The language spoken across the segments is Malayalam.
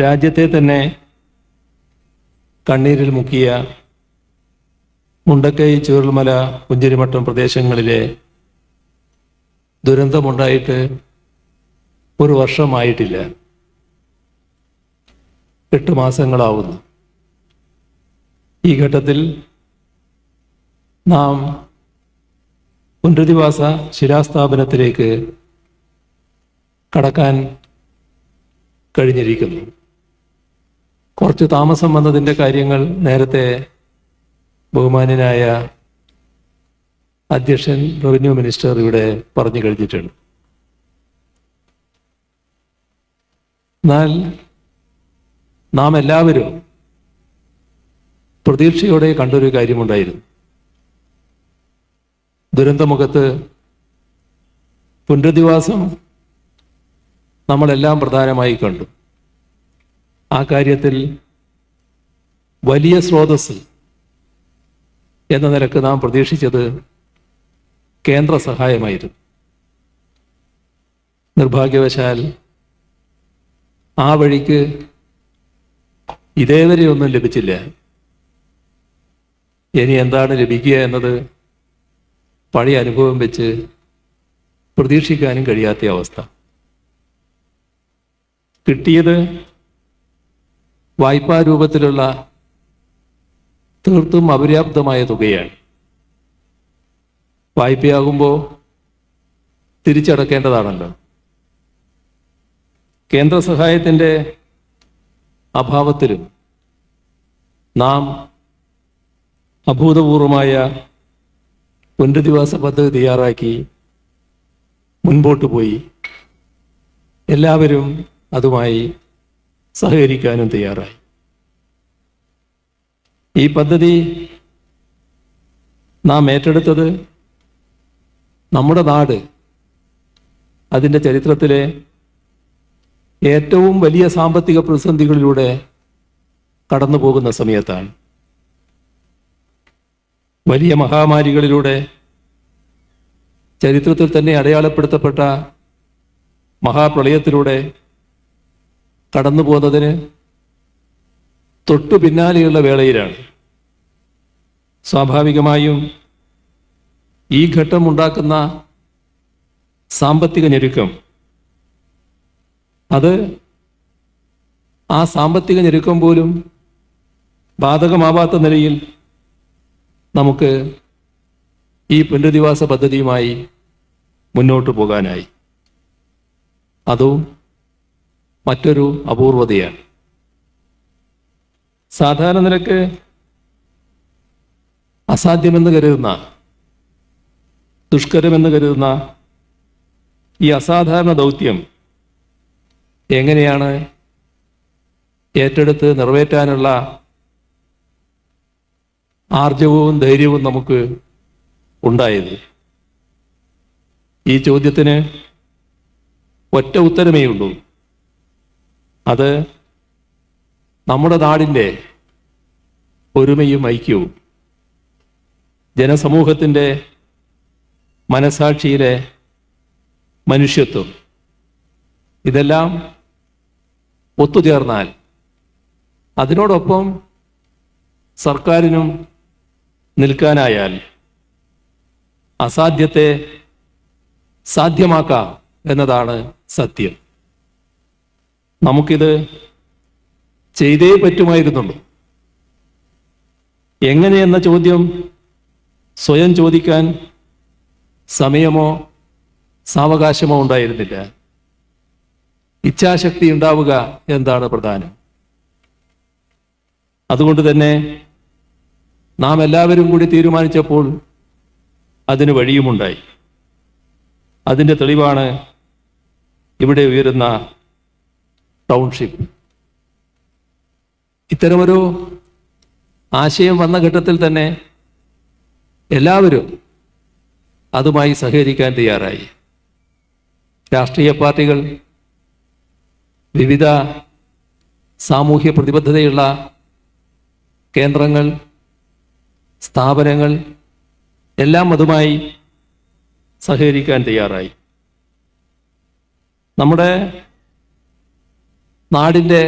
രാജ്യത്തെ തന്നെ കണ്ണീരിൽ മുക്കിയ മുണ്ടക്കൈ ചുരുൾമല പുഞ്ചിരിമട്ടം പ്രദേശങ്ങളിലെ ദുരന്തമുണ്ടായിട്ട് ഒരു വർഷമായിട്ടില്ല. എട്ട് മാസങ്ങളാവുന്നു. ഈ ഘട്ടത്തിൽ നാം പുനരധിവാസ ശിലാസ്ഥാപനത്തിലേക്ക് കടക്കാൻ കഴിഞ്ഞിരിക്കുന്നു. കുറച്ച് താമസം വന്നതിന്റെ കാര്യങ്ങൾ നേരത്തെ ബഹുമാനനായ അധ്യക്ഷൻ റവന്യൂ മിനിസ്റ്റർ ഇവിടെ പറഞ്ഞു കഴിഞ്ഞിട്ടുണ്ട്. എന്നാൽ നാം എല്ലാവരും പ്രതീക്ഷയോടെ കണ്ടൊരു കാര്യമുണ്ടായിരുന്നു. ദുരന്തമുഖത്ത് പുനരധിവാസം നമ്മളെല്ലാം പ്രധാനമായി കണ്ടു. ആ കാര്യത്തിൽ വലിയ സ്രോതസ് എന്ന നിലയ്ക്ക് നാം പ്രതീക്ഷിച്ചത് കേന്ദ്ര സഹായമായിരുന്നു. നിർഭാഗ്യവശാൽ ആ വഴിക്ക് ഇതേവരെ ഒന്നും ലഭിച്ചില്ല. ഇനി എന്താണ് ലഭിക്കുക എന്നത് പഴയ അനുഭവം വെച്ച് പ്രതീക്ഷിക്കാനും കഴിയാത്ത അവസ്ഥ. കിട്ടിയത് വായ്പാ രൂപത്തിലുള്ള തീർത്തും അപര്യാപ്തമായ തുകയാണ്. വായ്പയാകുമ്പോൾ തിരിച്ചടക്കേണ്ടതാണല്ലോ. കേന്ദ്ര സഹായത്തിന്റെ അഭാവത്തിലും നാം അഭൂതപൂർവമായ പുനരധിവാസ പദ്ധതി തയ്യാറാക്കി മുൻപോട്ട് പോയി. എല്ലാവരും അതുമായി സഹകരിക്കാനും തയ്യാറായി. ഈ പദ്ധതി നാം ഏറ്റെടുത്തത് നമ്മുടെ നാട് അതിന്റെ ചരിത്രത്തിലെ ഏറ്റവും വലിയ സാമ്പത്തിക പ്രതിസന്ധികളിലൂടെ കടന്നു പോകുന്ന സമയത്താണ്. വലിയ മഹാമാരികളിലൂടെ ചരിത്രത്തിൽ തന്നെ അടയാളപ്പെടുത്തപ്പെട്ട മഹാപ്രളയത്തിലൂടെ കടന്നു പോകുന്നതിന് തൊട്ടു പിന്നാലെയുള്ള വേളയിലാണ്. സ്വാഭാവികമായും ഈ ഘട്ടം ഉണ്ടാക്കുന്ന സാമ്പത്തിക ഞെരുക്കം. അത് ആ സാമ്പത്തിക ഞെരുക്കം പോലും ബാധകമാവാത്ത നിലയിൽ നമുക്ക് ഈ പുനരധിവാസ പദ്ധതിയുമായി മുന്നോട്ട് പോകാനായി. അതും മറ്റൊരു അപൂർവതയാണ്. സാധാരണ നിലയ്ക്ക് അസാധ്യമെന്ന് കരുതുന്ന ദുഷ്കരമെന്ന് കരുതുന്ന ഈ അസാധാരണ ദൗത്യം എങ്ങനെയാണ് ഏറ്റെടുത്ത് നിറവേറ്റാനുള്ള ആർജവും ധൈര്യവും നമുക്ക് ഉണ്ടായത്? ഈ ചോദ്യത്തിന് ഒറ്റ ഉത്തരമേ ഉള്ളൂ അത് നമ്മുടെ നാടിന്റെ ഒരുമയും ഐക്യവും ജനസമൂഹത്തിന്റെ മനസാക്ഷിയിലെ മനുഷ്യത്വം ഇതെല്ലാം ഒത്തുചേർന്നാൽ അതിനോടൊപ്പം സർക്കാരിനും നിൽക്കാനായാൽ അസാധ്യത്തെ സാധ്യമാക്കാം എന്നതാണ് സത്യം. നമുക്കിത് ചെയ്തേ പറ്റുമായിരുന്നുള്ളൂ. എങ്ങനെയെന്ന ചോദ്യം സ്വയം ചോദിക്കാൻ സമയമോ സാവകാശമോ ഉണ്ടായിരുന്നില്ല. ഇച്ഛാശക്തി ഉണ്ടാവുക എന്താണ് പ്രധാനം? അതുകൊണ്ട് തന്നെ നാം എല്ലാവരും കൂടി തീരുമാനിച്ചപ്പോൾ അതിന് വഴിയുമുണ്ടായി. അതിന്റെ തെളിവാണ് ഇവിടെ ഉയരുന്ന ടൗൺഷിപ്പ്. ഇത്തരമൊരു ആശയം വന്ന ഘട്ടത്തിൽ തന്നെ എല്ലാവരും അതുമായി സഹകരിക്കാൻ തയ്യാറായി. രാഷ്ട്രീയ പാർട്ടികൾ വിവിധ സാമൂഹ്യ പ്രതിബദ്ധതയുള്ള കേന്ദ്രങ്ങൾ സ്ഥാപനങ്ങൾ എല്ലാം അതുമായി സഹകരിക്കാൻ തയ്യാറായി. നമ്മുടെ നാടിന്റെ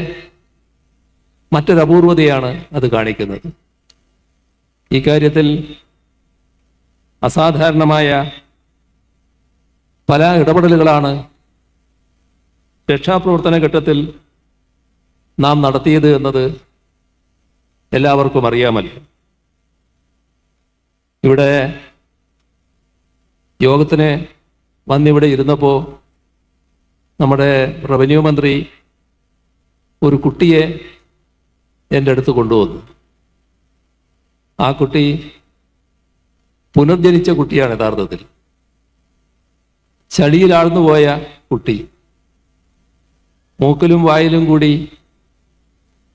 മറ്റൊരപൂർവതയാണ് അത് കാണിക്കുന്നത്. ഈ കാര്യത്തിൽ അസാധാരണമായ പല ഇടപെടലുകളാണ് രക്ഷാപ്രവർത്തന ഘട്ടത്തിൽ നാം നടത്തിയത് എന്നത് എല്ലാവർക്കും അറിയാമല്ലോ. ഇവിടെ യോഗത്തിന് വന്നിവിടെ ഇരുന്നപ്പോൾ നമ്മുടെ റവന്യൂ മന്ത്രി ഒരു കുട്ടിയെ എന്റെ അടുത്ത് കൊണ്ടുവന്നു. ആ കുട്ടി പുനർജനിച്ച കുട്ടിയാണ് യഥാർത്ഥത്തിൽ. ചളിയിലാഴ്ന്നു പോയ കുട്ടി. മൂക്കിലും വായിലും കൂടി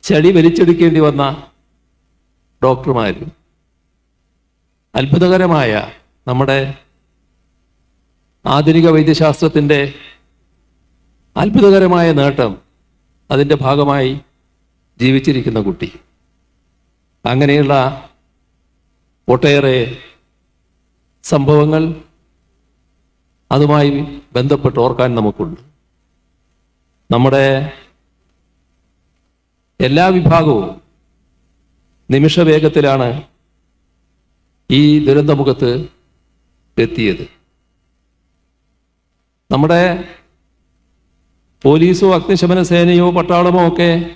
ചളി വലിച്ചെടുക്കേണ്ടി വന്ന ഡോക്ടർമാരും അത്ഭുതകരമായ നമ്മുടെ ആധുനിക വൈദ്യശാസ്ത്രത്തിന്റെ അത്ഭുതകരമായ നേട്ടം അതിന്റെ ഭാഗമായി ജീവിച്ചിരിക്കുന്ന കുട്ടി. അങ്ങനെയുള്ള ഒട്ടേറെ സംഭവങ്ങൾ അതുമായി ബന്ധപ്പെട്ട് ഓർക്കാൻ നമുക്കുണ്ട്. നമ്മുടെ എല്ലാ വിഭാഗവും നിമിഷവേഗത്തിലാണ് ഈ ദുരന്തമുഖത്ത് എത്തിയത്. നമ്മുടെ പോലീസോ അഗ്നിശമന സേനയോ പട്ടാളമോ ഒക്കെ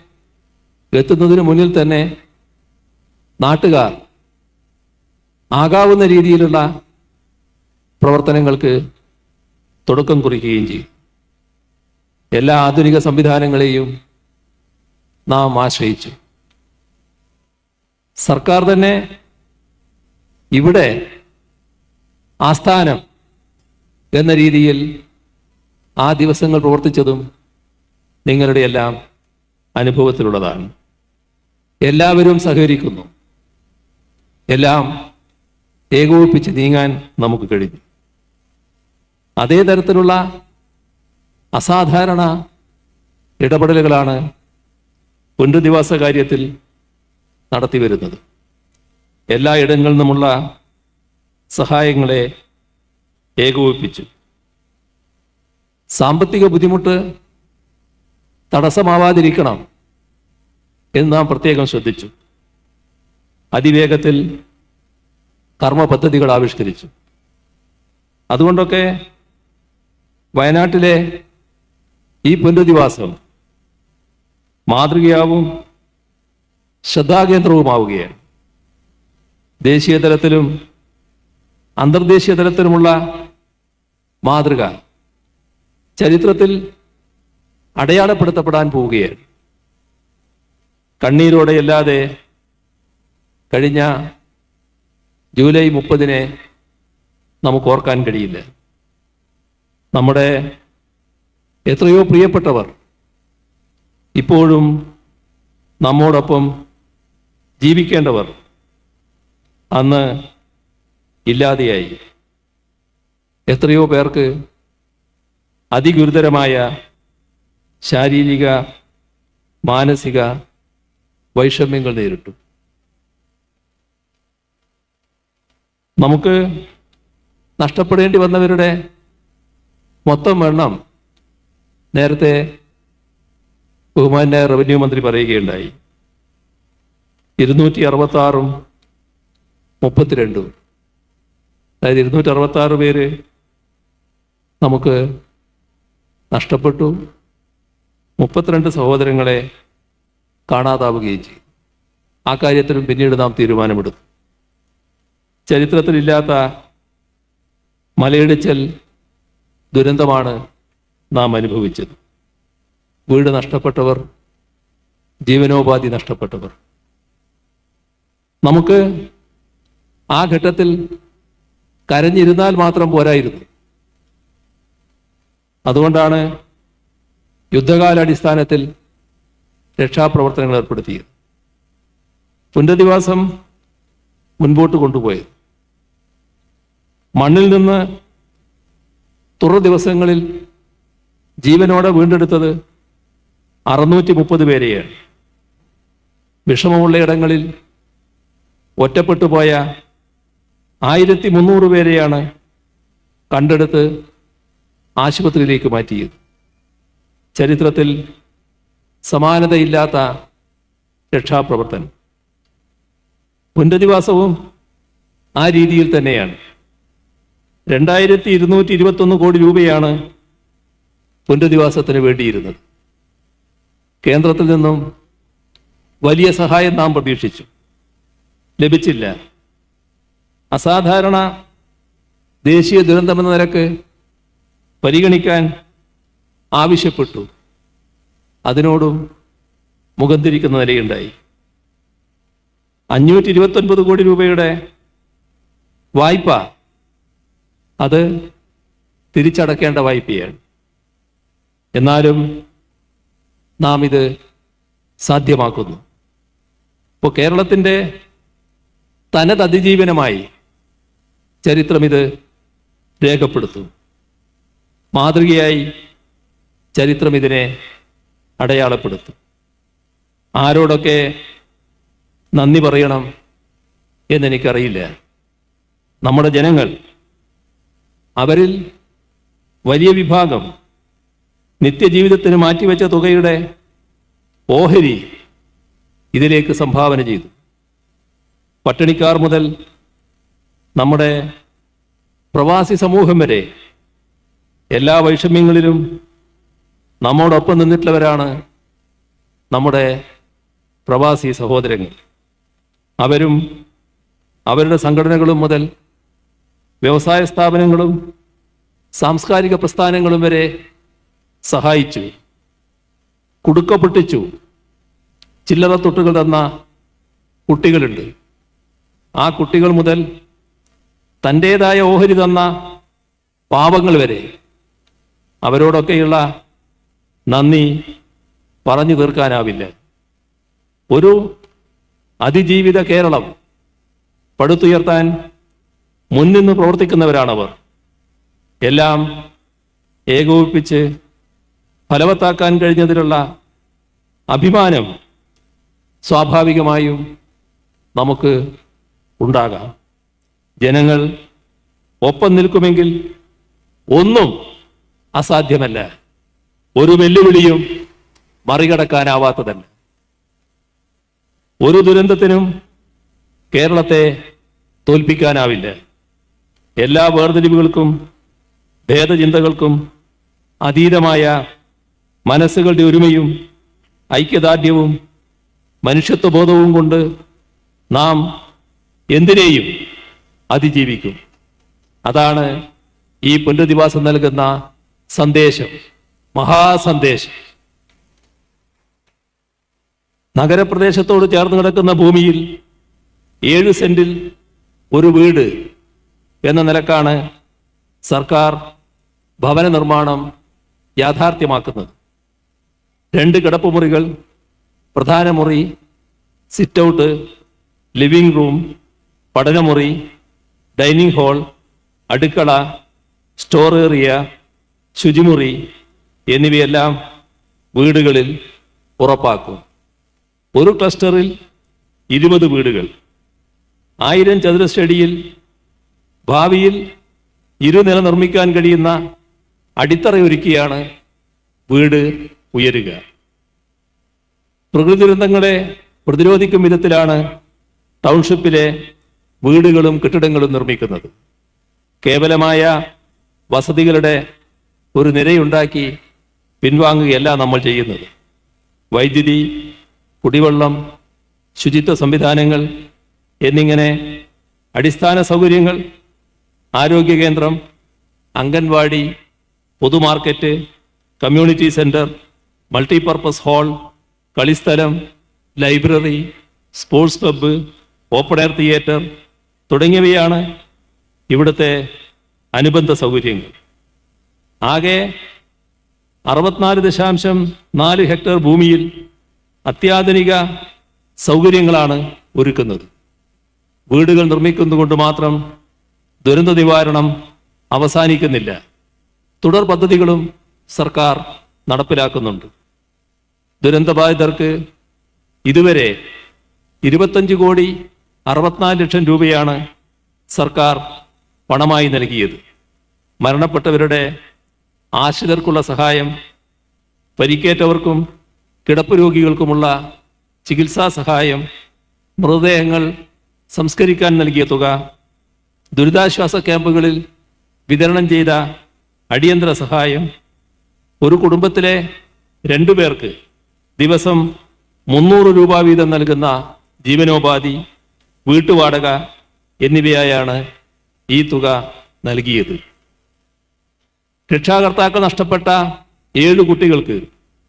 എത്തുന്നതിന് മുന്നിൽ തന്നെ നാട്ടുകാർ ആകാവുന്ന രീതിയിലുള്ള പ്രവർത്തനങ്ങൾക്ക് തുടക്കം കുറിക്കുകയും ചെയ്യും. എല്ലാ ആധുനിക സംവിധാനങ്ങളെയും നാം ആശ്രയിച്ചു. സർക്കാർ തന്നെ ഇവിടെ ആസ്ഥാനം എന്ന രീതിയിൽ ആ ദിവസങ്ങൾ പ്രവർത്തിച്ചതും നിങ്ങളുടെ എല്ലാം അനുഭവത്തിലുള്ളതാണ്. എല്ലാവരും സഹകരിക്കുന്നു. എല്ലാം ഏകോപിപ്പിച്ച് നീങ്ങാൻ നമുക്ക് കഴിഞ്ഞു. അതേ തരത്തിലുള്ള അസാധാരണ ഇടപെടലുകളാണ് പുനരധിവാസ കാര്യത്തിൽ നടത്തി വരുന്നത്. എല്ലാ ഇടങ്ങളിൽ നിന്നുമുള്ള സഹായങ്ങളെ ഏകോപിപ്പിച്ചു സാമ്പത്തിക ബുദ്ധിമുട്ട് തടസ്സമാവാതിരിക്കണം എന്ന് നാം പ്രത്യേകം ശ്രദ്ധിച്ചു. അതിവേഗത്തിൽ കർമ്മ പദ്ധതികൾ ആവിഷ്കരിച്ചു. അതുകൊണ്ടൊക്കെ വയനാട്ടിലെ ഈ പുനരധിവാസം മാതൃകയാവും ശ്രദ്ധാകേന്ദ്രവുമാവുകയാണ്. ദേശീയ തലത്തിലും അന്തർദേശീയ തലത്തിലുമുള്ള മാതൃക. ചരിത്രത്തിൽ അടയാളപ്പെടുത്തപ്പെടാൻ പോവുകയാണ് കണ്ണീരോടെയല്ലാതെ കഴിഞ്ഞ ജൂലൈ മുപ്പതിനെ നമുക്ക് ഓർക്കാൻ കഴിയില്ല. നമ്മുടെ എത്രയോ പ്രിയപ്പെട്ടവർ ഇപ്പോഴും നമ്മോടൊപ്പം ജീവിക്കേണ്ടവർ അന്ന് ഇല്ലാതെയായി. എത്രയോ പേർക്ക് അതിഗുരുതരമായ ശാരീരിക മാനസിക വൈഷമ്യങ്ങൾ നേരിട്ടു. നമുക്ക് നഷ്ടപ്പെടേണ്ടി വന്നവരുടെ മൊത്തം എണ്ണം നേരത്തെ ബഹുമാന്യ റവന്യൂ മന്ത്രി പറയുകയുണ്ടായി. ഇരുന്നൂറ്റി അറുപത്തി ആറും മുപ്പത്തിരണ്ടും. അതായത് ഇരുന്നൂറ്റി അറുപത്തി ആറ് പേര് നമുക്ക് നഷ്ടപ്പെട്ടു. മുപ്പത്തിരണ്ട് സഹോദരങ്ങളെ കാണാതാവുകയും ചെയ്തു. ആ കാര്യത്തിലും പിന്നീട് നാം തീരുമാനമെടുത്തു. ചരിത്രത്തിലില്ലാത്ത മലയിടിച്ചൽ ദുരന്തമാണ് നാം അനുഭവിച്ചത്. വീട് നഷ്ടപ്പെട്ടവർ ജീവനോപാധി നഷ്ടപ്പെട്ടവർ. നമുക്ക് ആ ഘട്ടത്തിൽ കരഞ്ഞിരുന്നാൽ മാത്രം പോരായിരുന്നു. അതുകൊണ്ടാണ് യുദ്ധകാലാടിസ്ഥാനത്തിൽ രക്ഷാപ്രവർത്തനങ്ങൾ ഏർപ്പെടുത്തിയത്. പുനരധിവാസം മുൻപോട്ട് കൊണ്ടുപോയത്. മണ്ണിൽ നിന്ന് തുറ ദിവസങ്ങളിൽ ജീവനോടെ വീണ്ടെടുത്തത് അറുന്നൂറ്റി മുപ്പത് പേരെയാണ്. വിഷമമുള്ള ഇടങ്ങളിൽ ഒറ്റപ്പെട്ടുപോയ ആയിരത്തി മുന്നൂറ് പേരെയാണ് കണ്ടെടുത്ത് ആശുപത്രിയിലേക്ക് മാറ്റിയത് ചരിത്രത്തിൽ സമാനതയില്ലാത്ത രക്ഷാപ്രവർത്തനം. പുനരധിവാസവും ആ രീതിയിൽ തന്നെയാണ്. രണ്ടായിരത്തി ഇരുന്നൂറ്റി ഇരുപത്തൊന്ന് കോടി രൂപയാണ് പുനരധിവാസത്തിന് വേണ്ടിയിരുന്നത്. കേന്ദ്രത്തിൽ നിന്നും വലിയ സഹായം നാം പ്രതീക്ഷിച്ചു. ലഭിച്ചില്ല. അസാധാരണ ദേശീയ ദുരന്തമെന്ന നിലയ്ക്ക് പരിഗണിക്കാൻ ആവശ്യപ്പെട്ടു. അതിനോടും മുഖം തിരിക്കുന്ന നിലയുണ്ടായി. അഞ്ഞൂറ്റി ഇരുപത്തൊൻപത് കോടി രൂപയുടെ വായ്പ അത് തിരിച്ചടക്കേണ്ട വായ്പയാണ്. എന്നാലും നാം ഇത് സാധ്യമാക്കുന്നു. ഇപ്പോൾ കേരളത്തിന്റെ തനത് അതിജീവനമായി ചരിത്രം ഇത് രേഖപ്പെടുത്തും മാതൃകയായി ചരിത്രം ഇതിനെ അടയാളപ്പെടുത്തും. ആരോടൊക്കെ നന്ദി പറയണം എന്നെനിക്കറിയില്ല. നമ്മുടെ ജനങ്ങൾ അവരിൽ വലിയ വിഭാഗം നിത്യജീവിതത്തിന് മാറ്റിവെച്ച തുകയുടെ ഓഹരി ഇതിലേക്ക് സംഭാവന ചെയ്തു. പട്ടിണിക്കാർ മുതൽ നമ്മുടെ പ്രവാസി സമൂഹം വരെ എല്ലാ വൈഷമ്യങ്ങളിലും നമ്മോടൊപ്പം നിന്നിട്ടുള്ളവരാണ് നമ്മുടെ പ്രവാസി സഹോദരങ്ങൾ. അവരും അവരുടെ സംഘടനകളും മുതൽ വ്യവസായ സ്ഥാപനങ്ങളും സാംസ്കാരിക പ്രസ്ഥാനങ്ങളും വരെ സഹായിച്ചു കുടുക്ക പൊട്ടിച്ചു ചില്ലറ തൊട്ടുകൾ തന്ന കുട്ടികളുണ്ട്. ആ കുട്ടികൾ മുതൽ തന്റേതായ ഓഹരി തന്ന പാവങ്ങൾ വരെ അവരോടൊക്കെയുള്ള നന്ദി പറഞ്ഞു തീർക്കാനാവില്ല. ഒരു അതിജീവിത കേരളം പടുത്തുയർത്താൻ മുൻനിന്ന് പ്രവർത്തിക്കുന്നവരാണവർ. എല്ലാം ഏകോപിപ്പിച്ച് ഫലവത്താക്കാൻ കഴിഞ്ഞതിലുള്ള അഭിമാനം സ്വാഭാവികമായും നമുക്ക് ഉണ്ടാകാം. ജനങ്ങൾ ഒപ്പം നിൽക്കുമെങ്കിൽ ഒന്നും അസാധ്യമല്ല. ഒരു വെല്ലുവിളിയും മറികടക്കാനാവാത്തതല്ല. ഒരു ദുരന്തത്തിനും കേരളത്തെ തോൽപ്പിക്കാനാവില്ല. എല്ലാ വേർതിരിവുകൾക്കും ഭേദചിന്തകൾക്കും അതീതമായ മനസ്സുകളുടെ ഒരുമയും ഐക്യദാർഢ്യവും മനുഷ്യത്വബോധവും കൊണ്ട് നാം എന്തിനേയും അതിജീവിക്കും. അതാണ് ഈ പുനരധിവാസം നൽകുന്ന സന്ദേശം. മഹാസന്ദേശം. നഗരപ്രദേശത്തോട് ചേർന്ന് കിടക്കുന്ന ഭൂമിയിൽ ഏഴ് സെന്റിൽ ഒരു വീട് എന്ന നിലക്കാണ് സർക്കാർ ഭവന നിർമ്മാണം യാഥാർത്ഥ്യമാക്കുന്നത്. രണ്ട് കിടപ്പുമുറികൾ പ്രധാന മുറി സിറ്റ് ഔട്ട് ലിവിംഗ് റൂം പഠനമുറി ഡൈനിങ് ഹാൾ അടുക്കള സ്റ്റോർ ഏറിയ ശുചിമുറി എന്നിവയെല്ലാം വീടുകളിൽ ഉറപ്പാക്കും. ഒരു ക്ലസ്റ്ററിൽ ഇരുപത് വീടുകൾ. ആയിരം ചതുരശ്രടിയിൽ ഭാവിയിൽ ഇരുനില നിർമ്മിക്കാൻ കഴിയുന്ന അടിത്തറയൊരുക്കിയാണ് വീട് ഉയരുക. പ്രകൃതി ദുരന്തങ്ങളെ പ്രതിരോധിക്കും വിധത്തിലാണ് ടൗൺഷിപ്പിലെ വീടുകളും കെട്ടിടങ്ങളും നിർമ്മിക്കുന്നത്. കേവലമായ വസതികളുടെ ഒരു നിരയുണ്ടാക്കി പിൻവാങ്ങുകയല്ല നമ്മൾ ചെയ്യുന്നത്. വൈദ്യുതി കുടിവെള്ളം ശുചിത്വ സംവിധാനങ്ങൾ എന്നിങ്ങനെ അടിസ്ഥാന സൗകര്യങ്ങൾ ആരോഗ്യ കേന്ദ്രം അംഗൻവാടി പൊതുമാർക്കറ്റ് community centre multipurpose hall കളിസ്ഥലം library sports club open air theatre തുടങ്ങിയവയാണ് ഇവിടുത്തെ അനുബന്ധ സൗകര്യങ്ങൾ. ആകെ അറുപത്തിനാല് ദശാംശം നാല് ഹെക്ടർ ഭൂമിയിൽ അത്യാധുനിക സൗകര്യങ്ങളാണ് ഒരുക്കുന്നത്. വീടുകൾ നിർമ്മിക്കുന്നതുകൊണ്ട് മാത്രം ദുരന്ത നിവാരണം അവസാനിക്കുന്നില്ല. തുടർ പദ്ധതികളും സർക്കാർ നടപ്പിലാക്കുന്നുണ്ട്. ദുരന്തബാധിതർക്ക് ഇതുവരെ ഇരുപത്തഞ്ച് കോടി അറുപത്തിനാല് ലക്ഷം രൂപയാണ് സർക്കാർ പണമായി നൽകിയത്. മരണപ്പെട്ടവരുടെ ആശ്രിതർക്കുള്ള സഹായം പരിക്കേറ്റവർക്കും കിടപ്പ് രോഗികൾക്കുമുള്ള ചികിത്സാ സഹായം മൃതദേഹങ്ങൾ സംസ്കരിക്കാൻ നൽകിയ തുക ദുരിതാശ്വാസ ക്യാമ്പുകളിൽ വിതരണം ചെയ്ത അടിയന്തര സഹായം ഒരു കുടുംബത്തിലെ രണ്ടു പേർക്ക് ദിവസം മുന്നൂറ് രൂപ വീതം നൽകുന്ന ജീവനോപാധി വീട്ടുവാടക എന്നിവയായാണ് ഈ തുക നൽകിയത്. രക്ഷാകർത്താക്കൾ നഷ്ടപ്പെട്ട ഏഴ് കുട്ടികൾക്ക്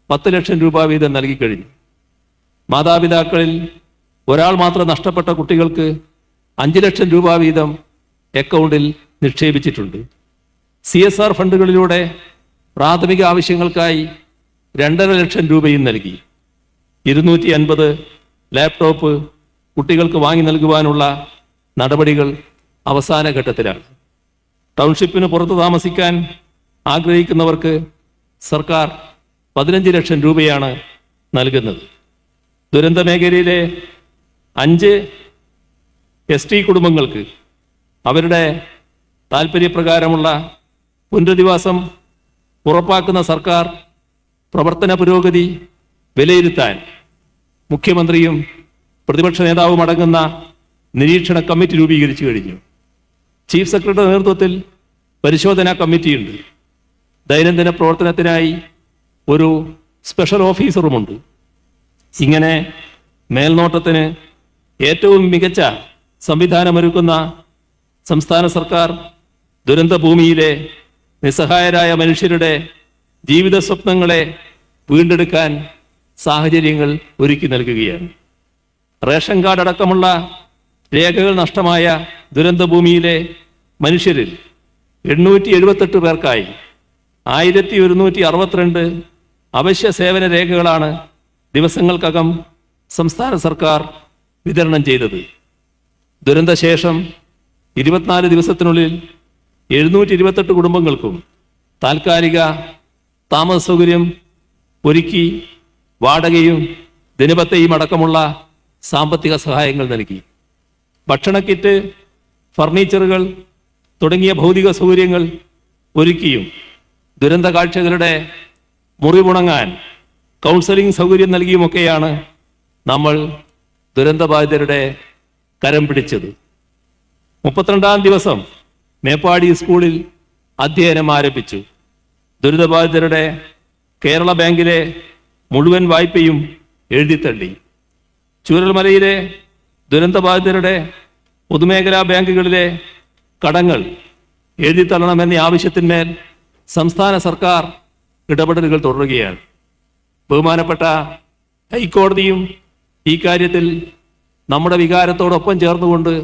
പത്ത് ലക്ഷം രൂപ വീതം നൽകി കഴിഞ്ഞു. മാതാപിതാക്കളിൽ ഒരാൾ മാത്രം നഷ്ടപ്പെട്ട കുട്ടികൾക്ക് അഞ്ച് ലക്ഷം രൂപ വീതം അക്കൗണ്ടിൽ നിക്ഷേപിച്ചിട്ടുണ്ട്. സി എസ് ആർ ഫണ്ടുകളിലൂടെ പ്രാഥമിക ആവശ്യങ്ങൾക്കായി രണ്ടര ലക്ഷം രൂപയും നൽകി. ഇരുന്നൂറ്റി അൻപത് ലാപ്ടോപ്പ് കുട്ടികൾക്ക് വാങ്ങി നൽകുവാനുള്ള നടപടികൾ അവസാന ഘട്ടത്തിലാണ്. ടൗൺഷിപ്പിന് പുറത്ത് താമസിക്കാൻ ആഗ്രഹിക്കുന്നവർക്ക് സർക്കാർ പതിനഞ്ച് ലക്ഷം രൂപയാണ് നൽകുന്നത്. ദുരന്ത മേഖലയിലെ അഞ്ച് എസ് ടി കുടുംബങ്ങൾക്ക് അവരുടെ താല്പര്യപ്രകാരമുള്ള പുനരധിവാസം ഉറപ്പാക്കുന്ന സർക്കാർ പ്രവർത്തന പുരോഗതി വിലയിരുത്താൻ മുഖ്യമന്ത്രിയും പ്രതിപക്ഷ നേതാവും അടങ്ങുന്ന നിരീക്ഷണ കമ്മിറ്റി രൂപീകരിച്ചു കഴിഞ്ഞു. ചീഫ് സെക്രട്ടറി നേതൃത്വത്തിൽ പരിശോധനാ കമ്മിറ്റിയുണ്ട്. ദൈനംദിന പ്രവർത്തനത്തിനായി ഒരു സ്പെഷ്യൽ ഓഫീസറുമുണ്ട്. ഇങ്ങനെ മേൽനോട്ടത്തിന് ഏറ്റവും മികച്ച സംവിധാനമൊരുക്കുന്ന സംസ്ഥാന സർക്കാർ ദുരന്തഭൂമിയിലെ നിസ്സഹായരായ മനുഷ്യരുടെ ജീവിത സ്വപ്നങ്ങളെ വീണ്ടെടുക്കാൻ സാഹചര്യങ്ങൾ ഒരുക്കി നൽകുകയാണ്. റേഷൻ കാർഡ് അടക്കമുള്ള രേഖകൾ നഷ്ടമായ ദുരന്തഭൂമിയിലെ മനുഷ്യരിൽ എണ്ണൂറ്റി എഴുപത്തെട്ട് പേർക്കായി ആയിരത്തി ഒരുന്നൂറ്റി അറുപത്തിരണ്ട് അവശ്യ സേവന രേഖകളാണ് ദിവസങ്ങൾക്കകം സംസ്ഥാന സർക്കാർ വിതരണം ചെയ്തത്. ദുരന്തശേഷം ഇരുപത്തിനാല് ദിവസത്തിനുള്ളിൽ എഴുന്നൂറ്റി ഇരുപത്തെട്ട് കുടുംബങ്ങൾക്കും താൽക്കാലിക താമസ സൗകര്യം ഒരുക്കി വാടകയും ദിനപത്തയും അടക്കമുള്ള സാമ്പത്തിക സഹായങ്ങൾ നൽകി. ഭക്ഷണ കിറ്റ് ഫർണിച്ചറുകൾ തുടങ്ങിയ ഭൗതിക സൗകര്യങ്ങൾ ഒരുക്കിയും ദുരന്ത കാഴ്ചകളുടെ മുറിവുണങ്ങാൻ കൗൺസലിംഗ് സൗകര്യം നൽകിയുമൊക്കെയാണ് നമ്മൾ ദുരന്തബാധിതരുടെ കരം പിടിച്ചത്. മുപ്പത്തിരണ്ടാം ദിവസം മേപ്പാടി സ്കൂളിൽ അധ്യയനം ആരംഭിച്ചു. ദുരിതബാധിതരുടെ കേരള ബാങ്കിലെ മുഴുവൻ വായ്പയും എഴുതിത്തള്ളി. ചൂരൽമലയിലെ ദുരന്തബാധിതരുടെ പൊതുമേഖലാ ബാങ്കുകളിലെ കടങ്ങൾ എഴുതിത്തള്ളണമെന്ന ആവശ്യത്തിന്മേൽ സംസ്ഥാന സർക്കാർ ഇടപെടലുകൾ തുടരുകയാണ്. ബഹുമാനപ്പെട്ട ഹൈക്കോടതിയും ഈ കാര്യത്തിൽ നമ്മുടെ വികാരത്തോടൊപ്പം ചേർന്നുകൊണ്ട്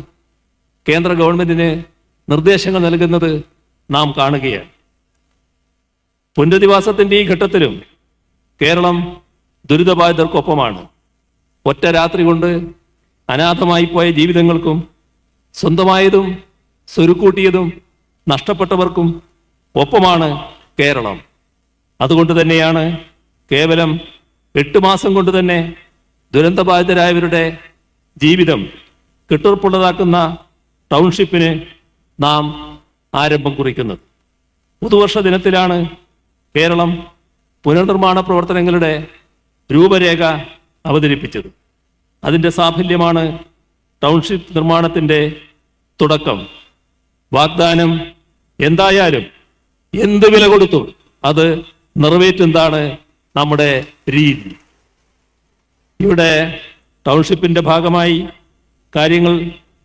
കേന്ദ്ര ഗവൺമെന്റിന് നിർദ്ദേശങ്ങൾ നൽകുന്നത് നാം കാണുകയാണ്. പുനരധിവാസത്തിന്റെ ഈ ഘട്ടത്തിലും കേരളം ദുരിതബാധിതർക്കൊപ്പമാണ്. ഒറ്റ രാത്രി കൊണ്ട് അനാഥമായി പോയ ജീവിതങ്ങൾക്കും സ്വന്തമായതും സ്വരുക്കൂട്ടിയതും നഷ്ടപ്പെട്ടവർക്കും ഒപ്പമാണ് കേരളം. അതുകൊണ്ട് തന്നെയാണ് കേവലം എട്ട് മാസം കൊണ്ട് തന്നെ ദുരന്തബാധിതരായവരുടെ ജീവിതം കെട്ടുറപ്പുള്ളതാക്കുന്ന ടൗൺഷിപ്പിന് നാം ആരംഭം കുറിക്കുന്നത്. പുതുവർഷ ദിനത്തിലാണ് കേരളം പുനർനിർമ്മാണ പ്രവർത്തനങ്ങളുടെ രൂപരേഖ അവതരിപ്പിച്ചത്. അതിന്റെ സാഫല്യമാണ് ടൗൺഷിപ്പ് നിർമ്മാണത്തിന്റെ തുടക്കം. വാഗ്ദാനം എന്തായാലും എന്ത് വില കൊടുത്തു അത് നിറവേറ്റെന്താണ് നമ്മുടെ രീതി. ഇവിടെ ടൗൺഷിപ്പിന്റെ ഭാഗമായി കാര്യങ്ങൾ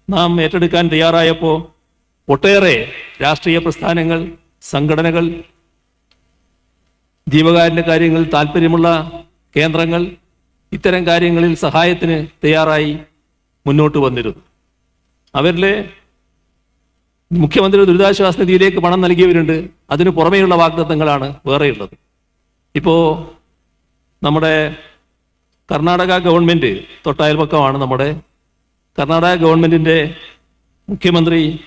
നാം ഏറ്റെടുക്കാൻ തയ്യാറായപ്പോൾ ഒട്ടേറെ രാഷ്ട്രീയ പ്രസ്ഥാനങ്ങൾ സംഘടനകൾ ജീവകാരുണ്യ കാര്യങ്ങളിൽ താല്പര്യമുള്ള കേന്ദ്രങ്ങൾ ഇത്തരം കാര്യങ്ങളിൽ സഹായത്തിന് തയ്യാറായി മുന്നോട്ട് വന്നിരുന്നു. അവരിലെ മുഖ്യമന്ത്രി ദുരിതാശ്വാസ നിധിയിലേക്ക് പണം നൽകിയവരുണ്ട്. അതിന് പുറമേയുള്ള വാഗ്ദത്തങ്ങളാണ് വേറെയുള്ളത്. ഇപ്പോ നമ്മുടെ കർണാടക ഗവൺമെന്റ് തൊട്ടയൽപക്കമാണ് നമ്മുടെ കർണാടക ഗവൺമെന്റിന്റെ മുഖ്യമന്ത്രി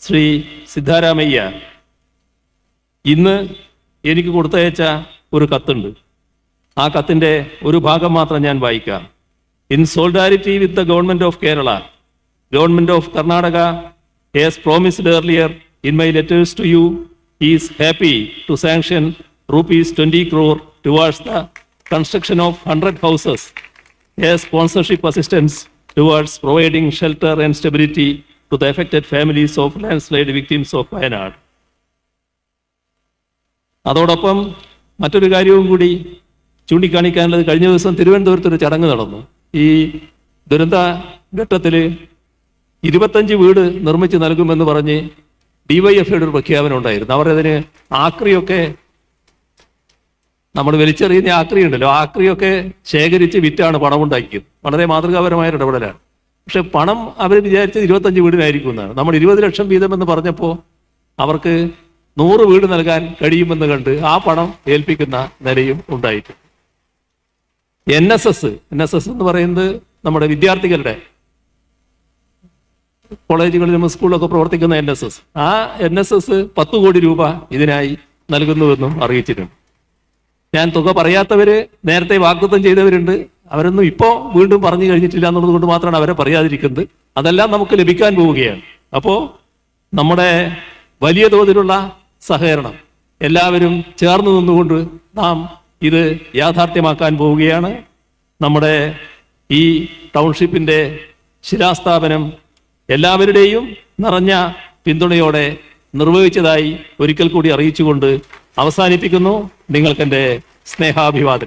ശ്രീ സിദ്ധാരാമയ്യ. ഇന്ന് എനിക്ക് കൊടുത്തയച്ച ഒരു കത്തുണ്ട്. ആ കത്തിന്റെ ഒരു ഭാഗം മാത്രം ഞാൻ വായിക്കാം. In solidarity with the government of Kerala government of Karnataka has promised earlier in my letters to you he is happy to sanction rupees 20 crore towards the construction of 100 houses a sponsorship assistance towards providing shelter and stability to the affected families of landslide victims of Wayanad. അതോടൊപ്പം മറ്റൊരു കാര്യവും കൂടി ചൂണ്ടിക്കാണിക്കാനുള്ളത് കഴിഞ്ഞ ദിവസം തിരുവനന്തപുരത്ത് ഒരു ചടങ്ങ് നടന്നു ഈ ദുരന്ത ഘട്ടത്തിൽ ഇരുപത്തഞ്ച് വീട് നിർമ്മിച്ച് നൽകുമെന്ന് പറഞ്ഞ് ഡിവൈഎഫ്ഐയുടെ ഒരു പ്രഖ്യാപനം ഉണ്ടായിരുന്നു അവർ അതിന് ആക്രിയൊക്കെ നമ്മൾ വലിച്ചെറിയുന്ന ആക്രി ഉണ്ടല്ലോ ആക്രിയൊക്കെ ശേഖരിച്ച് വിറ്റാണ് പണം ഉണ്ടാക്കിയത്. വളരെ മാതൃകാപരമായ ഇടപെടലാണ്. പക്ഷെ പണം അവർ വിചാരിച്ചത് ഇരുപത്തഞ്ച് വീടിനായിരിക്കും എന്നാണ്. നമ്മൾ ഇരുപത് ലക്ഷം വീതം എന്ന് പറഞ്ഞപ്പോൾ അവർക്ക് നൂറ് വീട് നൽകാൻ കഴിയുമെന്ന് കണ്ട് ആ പണം ഏൽപ്പിക്കുന്ന നിലയും ഉണ്ടായിട്ടുണ്ട്. N S S N S S എന്ന് പറയുന്നത് നമ്മുടെ വിദ്യാർത്ഥികളുടെ കോളേജുകളിലും സ്കൂളിലൊക്കെ പ്രവർത്തിക്കുന്ന എൻ എസ് എസ് ആ എൻ എസ് എസ് പത്ത് കോടി രൂപ ഇതിനായി നൽകുന്നുവെന്നും അറിയിച്ചിട്ടുണ്ട്. ഞാൻ തുക പറയാത്തവര് നേരത്തെ വാഗ്ദത്തം ചെയ്തവരുണ്ട്. അവരൊന്നും ഇപ്പോ വീണ്ടും പറഞ്ഞു കഴിഞ്ഞിട്ടില്ല എന്നുള്ളത് കൊണ്ട് മാത്രമാണ് അവരെ പറയാതിരിക്കുന്നത്. അതെല്ലാം നമുക്ക് ലഭിക്കാൻ പോവുകയാണ്. അപ്പോ നമ്മുടെ വലിയ തോതിലുള്ള സഹകരണം എല്ലാവരും ചേർന്ന് നിന്നുകൊണ്ട് നാം ഇത് യാഥാർത്ഥ്യമാക്കാൻ പോവുകയാണ്. നമ്മുടെ ഈ ടൗൺഷിപ്പിന്റെ ശിലാസ്ഥാപനം എല്ലാവരുടെയും നിറഞ്ഞ പിന്തുണയോടെ നിർവഹിച്ചതായി ഒരിക്കൽ കൂടി അറിയിച്ചുകൊണ്ട് അവസാനിപ്പിക്കുന്നു. നിങ്ങൾക്കെന്റെ സ്നേഹാഭിവാദം